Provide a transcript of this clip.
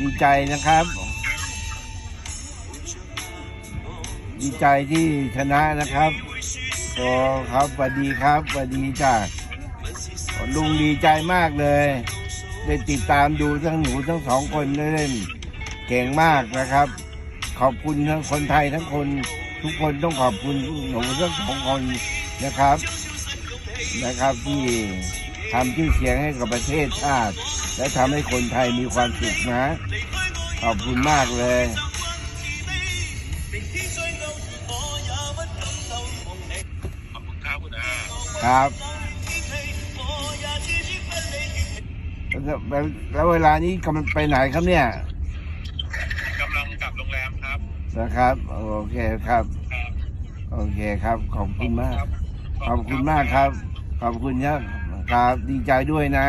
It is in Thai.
ดีใจนะครับ ดีใจที่ชนะนะครับโอ้ครับสวัสดีครับสวัสดีจ้าลุงดีใจมากเลย ได้ติดตามดูทั้งหนูทั้งสองคนเล่นเก่งมากนะครับ ขอบคุณทั้งคนไทยทั้งคน ทุกคนต้องขอบคุณหนูทั้งสองคนนะครับ นะครับที่ ทำชื่อเสียงให้กับประเทศชาติ และทำให้คนไทยมีความสุขนะ ขอบคุณมากเลยขอบคุณครับคุณอาครับแล้วแล้วเวลานี้กำลังไปไหนครับเนี่ยกำลังกลับโรงแรมครับนะครับ โอเคครับครับโอเคครับ ขอบคุณมากครับขอบคุณมากครับ ขอบคุณครับ ครับ ดีใจด้วยนะ